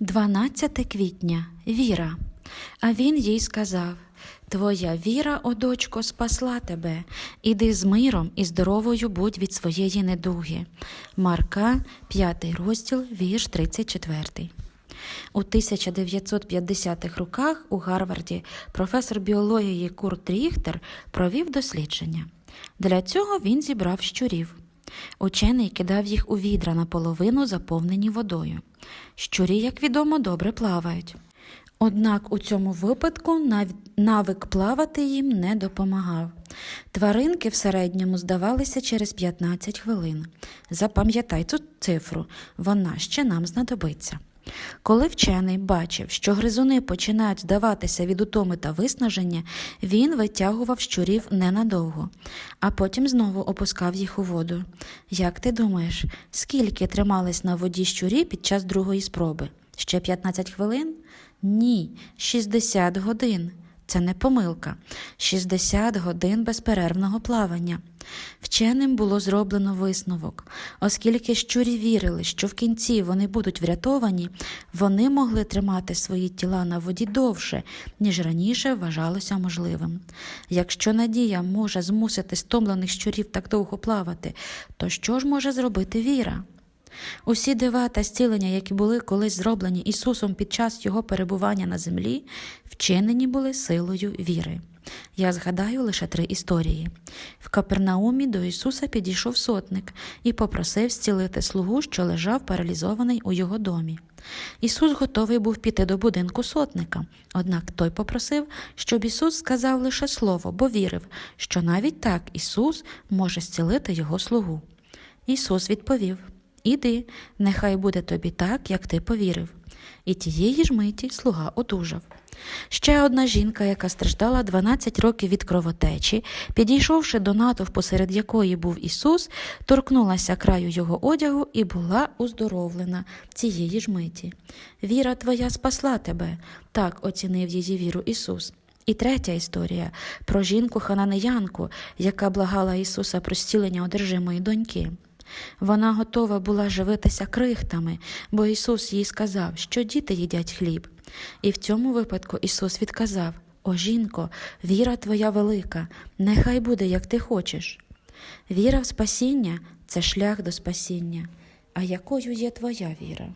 12 квітня Віра. А він їй сказав: Твоя віра, о дочко, спасла тебе. Іди з миром і здоровою будь від своєї недуги. Марка, 5 розділ, вірш 34. У 1950-х роках у Гарварді професор біології Курт Ріхтер провів дослідження. Для цього він зібрав щурів. Учений кидав їх у відра наполовину заповнені водою. Щурі, як відомо, добре плавають. Однак у цьому випадку нав- навик плавати їм не допомагав. Тваринки в середньому здавалися через 15 хвилин. Запам'ятай цю цифру, вона ще нам знадобиться. Коли вчений бачив, що гризуни починають здаватися від утоми та виснаження, він витягував щурів ненадовго, а потім знову опускав їх у воду. Як ти думаєш, скільки тримались на воді щурі під час другої спроби? Ще 15 хвилин? Ні, 60 годин. Це не помилка. 60 годин безперервного плавання. Вченим було зроблено висновок. Оскільки щурі вірили, що в кінці вони будуть врятовані, вони могли тримати свої тіла на воді довше, ніж раніше вважалося можливим. Якщо надія може змусити стомлених щурів так довго плавати, то що ж може зробити віра? Усі дива та зцілення, які були колись зроблені Ісусом під час Його перебування на землі, вчинені були силою віри. Я згадаю лише три історії. В Капернаумі до Ісуса підійшов сотник і попросив зцілити слугу, що лежав паралізований у його домі. Ісус готовий був піти до будинку сотника, однак той попросив, щоб Ісус сказав лише слово, бо вірив, що навіть так Ісус може зцілити його слугу. Ісус відповів: Іди, нехай буде тобі так, як ти повірив. І тієї ж миті слуга одужав. Ще одна жінка, яка страждала 12 років від кровотечі, підійшовши до натовпу, серед якої був Ісус, торкнулася краю його одягу і була уздоровлена цієї ж миті. Віра твоя спасла тебе, так оцінив її віру Ісус. І третя історія про жінку хананеянку, яка благала Ісуса про зцілення одержимої доньки. Вона готова була живитися крихтами, бо Ісус їй сказав, що діти їдять хліб. І в цьому випадку Ісус відказав: О жінко, віра твоя велика, нехай буде, як ти хочеш. Віра в спасіння це шлях до спасіння. А якою є твоя віра?